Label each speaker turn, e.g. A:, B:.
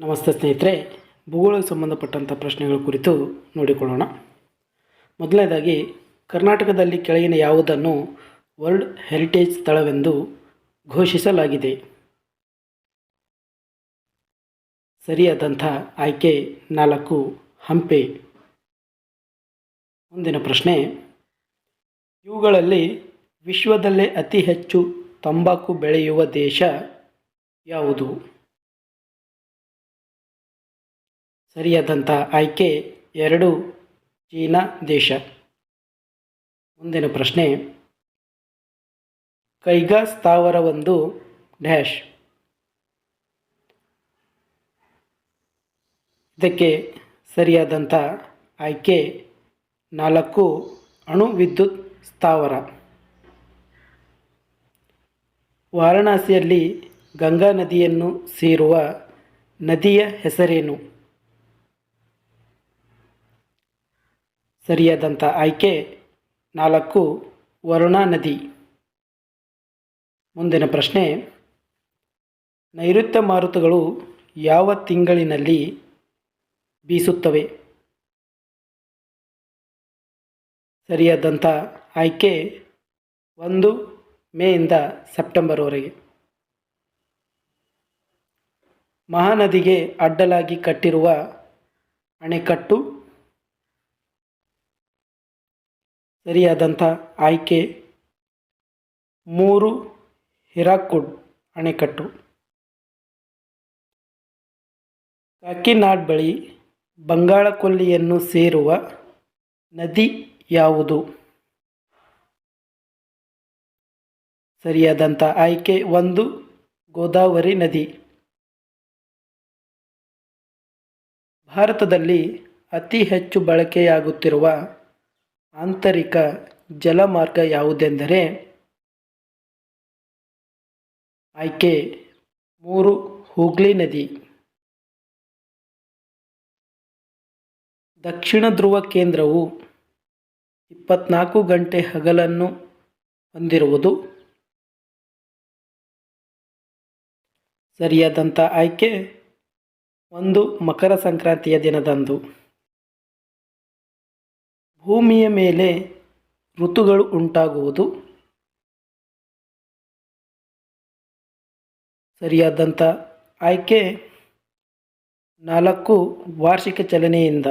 A: ನಮಸ್ತೆ ಸ್ನೇಹಿತರೆ, ಭೂಗೋಳಕ್ಕೆ ಸಂಬಂಧಪಟ್ಟಂಥ ಪ್ರಶ್ನೆಗಳ ಕುರಿತು ನೋಡಿಕೊಳ್ಳೋಣ. ಮೊದಲನೇದಾಗಿ, ಕರ್ನಾಟಕದಲ್ಲಿ ಕೆಳಗಿನ ಯಾವುದನ್ನು ವರ್ಲ್ಡ್ ಹೆರಿಟೇಜ್ ಸ್ಥಳವೆಂದು ಘೋಷಿಸಲಾಗಿದೆ. ಸರಿಯಾದಂಥ ಆಯ್ಕೆ ನಾಲ್ಕು ಹಂಪೆ. ಮುಂದಿನ ಪ್ರಶ್ನೆ, ಇವುಗಳಲ್ಲಿ ವಿಶ್ವದಲ್ಲೇ ಅತಿ ಹೆಚ್ಚು ತಂಬಾಕು ಬೆಳೆಯುವ ದೇಶ ಯಾವುದು? ಸರಿಯಾದಂಥ ಆಯ್ಕೆ ಎರಡು ಚೀನಾ ದೇಶ. ಮುಂದಿನ ಪ್ರಶ್ನೆ, ಕೈಗಾ ಸ್ಥಾವರವೊಂದು ಡ್ಯಾಶ್. ಇದಕ್ಕೆ ಸರಿಯಾದಂಥ ಆಯ್ಕೆ ನಾಲ್ಕು ಅಣು ವಿದ್ಯುತ್ ಸ್ಥಾವರ. ವಾರಣಾಸಿಯಲ್ಲಿ ಗಂಗಾ ನದಿಯನ್ನು ಸೇರುವ ನದಿಯ ಹೆಸರೇನು? ಸರಿಯಾದಂಥ ಆಯ್ಕೆ ನಾಲ್ಕು ವರುಣಾ ನದಿ. ಮುಂದಿನ ಪ್ರಶ್ನೆ, ನೈಋತ್ಯ ಮಾರುತಗಳು ಯಾವ ತಿಂಗಳಿನಲ್ಲಿ ಬೀಸುತ್ತವೆ? ಸರಿಯಾದಂಥ ಆಯ್ಕೆ ಒಂದು ಮೇಯಿಂದ ಸೆಪ್ಟೆಂಬರ್ವರೆಗೆ. ಮಹಾನದಿಗೆ ಅಡ್ಡಲಾಗಿ ಕಟ್ಟಿರುವ ಅಣೆಕಟ್ಟು ಸರಿಯಾದಂಥ ಆಯ್ಕೆ. ಮೂರು, ಹಿರಾಕುಡ್ ಅಣೆಕಟ್ಟು. ಕಾಕಿನಾಡ್ ಬಳಿ ಬಂಗಾಳಕೊಲ್ಲಿಯನ್ನು ಸೇರುವ ನದಿ ಯಾವುದು? ಸರಿಯಾದಂಥ ಆಯ್ಕೆ. ಒಂದು, ಗೋದಾವರಿ ನದಿ. ಭಾರತದಲ್ಲಿ ಅತಿ ಹೆಚ್ಚು ಬಳಕೆಯಾಗುತ್ತಿರುವ ಆಂತರಿಕ ಜಲಮಾರ್ಗ ಯಾವುದೆಂದರೆ ಆಯ್ಕೆ ಮೂರು, ಹೂಗ್ಲಿ ನದಿ. ದಕ್ಷಿಣ ಧ್ರುವ ಕೇಂದ್ರವು ಇಪ್ಪತ್ನಾಲ್ಕು ಗಂಟೆ ಹಗಲನ್ನು ಹೊಂದಿರುವುದು. ಸರಿಯಾದಂಥ ಆಯ್ಕೆ ಒಂದು ಮಕರ ಸಂಕ್ರಾಂತಿಯ ದಿನದಂದು. ಭೂಮಿಯ ಮೇಲೆ ಋತುಗಳು ಉಂಟಾಗುವುದು. ಸರಿಯಾದಂಥ ಆಯ್ಕೆ ನಾಲ್ಕು ವಾರ್ಷಿಕ ಚಲನೆಯಿಂದ.